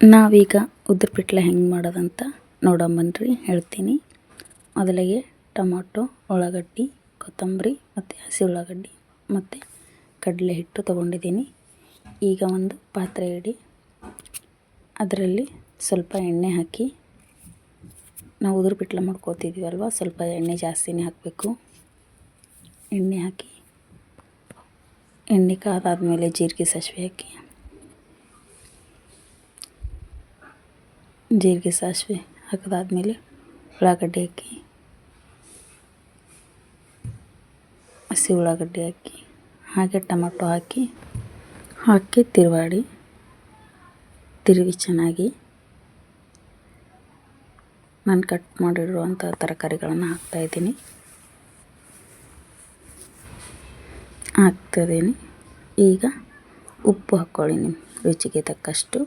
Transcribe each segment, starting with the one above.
ನಾವೀಗ ಉದ್ರಪಿಟ್ಲೆ ಹೆಂಗೆ ಮಾಡೋದಂತ ನೋಡಂಬನ್ರಿ ಹೇಳ್ತೀನಿ. ಮೊದಲಿಗೆ ಟೊಮೊಟೊ, ಉಳ್ಳಾಗಡ್ಡಿ, ಕೊತ್ತಂಬರಿ ಮತ್ತು ಹಸಿ ಉಳ್ಳಾಗಡ್ಡಿ ಮತ್ತು ಕಡಲೆ ಹಿಟ್ಟು ತೊಗೊಂಡಿದ್ದೀನಿ. ಈಗ ಒಂದು ಪಾತ್ರೆ ಇಡಿ. ಅದರಲ್ಲಿ ಸ್ವಲ್ಪ ಎಣ್ಣೆ ಹಾಕಿ ನಾವು ಉದುರು ಮಾಡ್ಕೋತಿದ್ದೀವಲ್ವ ಸ್ವಲ್ಪ ಎಣ್ಣೆ ಜಾಸ್ತಿನೇ ಹಾಕಬೇಕು. ಎಣ್ಣೆ ಹಾಕಿ, ಎಣ್ಣೆ ಕಾದಾದಮೇಲೆ ಜೀರಿಗೆ ಸಾಸಿವೆ ಹಾಕಿ. ಜೀರಿಗೆ ಸಾಸಿವೆ ಹಾಕಿದಾದ್ಮೇಲೆ ಉಳ್ಳಾಗಡ್ಡೆ ಹಾಕಿ, ಹಸಿ ಉಳ್ಳಾಗಡ್ಡೆ ಹಾಕಿ, ಹಾಗೆ ಟೊಮಟೊ ಹಾಕಿ ಹಾಕಿ ತಿರುವಾಡಿ ತಿರುವಿ ಚೆನ್ನಾಗಿ ನಾನು ಕಟ್ ಮಾಡಿರುವಂಥ ತರಕಾರಿಗಳನ್ನು ಹಾಕ್ತಾಯಿದ್ದೀನಿ ಹಾಕ್ತಿದ್ದೀನಿ ಈಗ ಉಪ್ಪು ಹಾಕ್ಕೊಳ್ಳಿ ನಿಮ್ಮ ರುಚಿಗೆ ತಕ್ಕಷ್ಟು.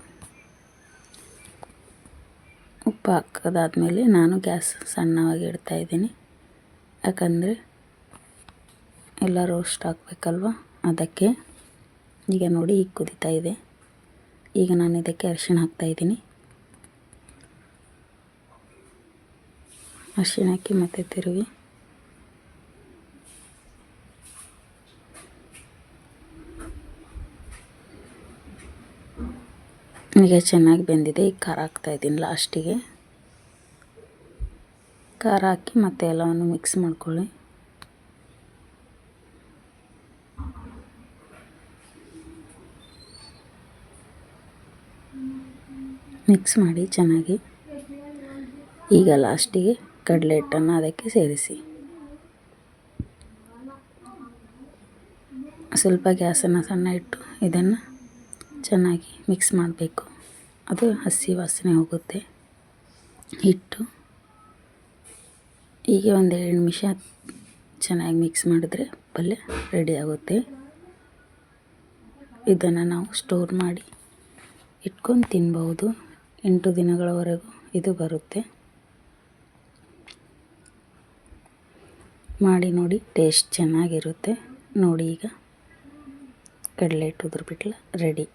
ಹಾಕೋದಾದ್ಮೇಲೆ ನಾನು ಗ್ಯಾಸ್ ಸಣ್ಣವಾಗಿ ಇಡ್ತಾಯಿದ್ದೀನಿ ಯಾಕಂದರೆ ಎಲ್ಲ ರೋಸ್ಟ್ ಹಾಕಬೇಕಲ್ವ? ಅದಕ್ಕೆ ಈಗ ನೋಡಿ ಈಗ ಕುದೀತಾ ಇದೆ. ಈಗ ನಾನು ಇದಕ್ಕೆ ಅರಿಶಿಣ ಹಾಕ್ತಾಯಿದ್ದೀನಿ ಅರಿಶಿಣ ಹಾಕಿ ಮತ್ತೆ ತಿರುವಿ ಈಗ ಚೆನ್ನಾಗಿ ಬೆಂದಿದೆ. ಈಗ ಖಾರ ಹಾಕ್ತಾಯಿದ್ದೀನಿ ಲಾಸ್ಟಿಗೆ ಖಾರ ಹಾಕಿ ಮತ್ತೆ ಎಲ್ಲವನ್ನು ಮಿಕ್ಸ್ ಮಾಡ್ಕೊಳ್ಳಿ. ಮಿಕ್ಸ್ ಮಾಡಿ ಚೆನ್ನಾಗಿ ಈಗ ಲಾಸ್ಟಿಗೆ ಕಡಲೆ ಹಿಟ್ಟನ್ನು ಅದಕ್ಕೆ ಸೇರಿಸಿ. ಸ್ವಲ್ಪ ಗ್ಯಾಸನ್ನು ಸಣ್ಣ ಇಟ್ಟು ಇದನ್ನು ಚೆನ್ನಾಗಿ ಮಿಕ್ಸ್ ಮಾಡಬೇಕು. ಅದು ಹಸಿ ವಾಸನೆ ಹೋಗುತ್ತೆ. ಹಿಟ್ಟು ಹೀಗೆ ಒಂದು ಎರಡು ನಿಮಿಷ ಚೆನ್ನಾಗಿ ಮಿಕ್ಸ್ ಮಾಡಿದ್ರೆ ಪಲ್ಯ ರೆಡಿ ಆಗುತ್ತೆ. ಇದನ್ನು ನಾವು ಸ್ಟೋರ್ ಮಾಡಿ ಇಟ್ಕೊಂಡು ತಿನ್ಬೋದು ಎಂಟು ದಿನಗಳವರೆಗೂ ಇದು ಬರುತ್ತೆ. ಮಾಡಿ ನೋಡಿ ಟೇಸ್ಟ್ ಚೆನ್ನಾಗಿರುತ್ತೆ. ನೋಡಿ ಈಗ ಕಡಲೆ ಹಿಟ್ಟು ಉದುರು ಬಿಟ್ಲ ರೆಡಿ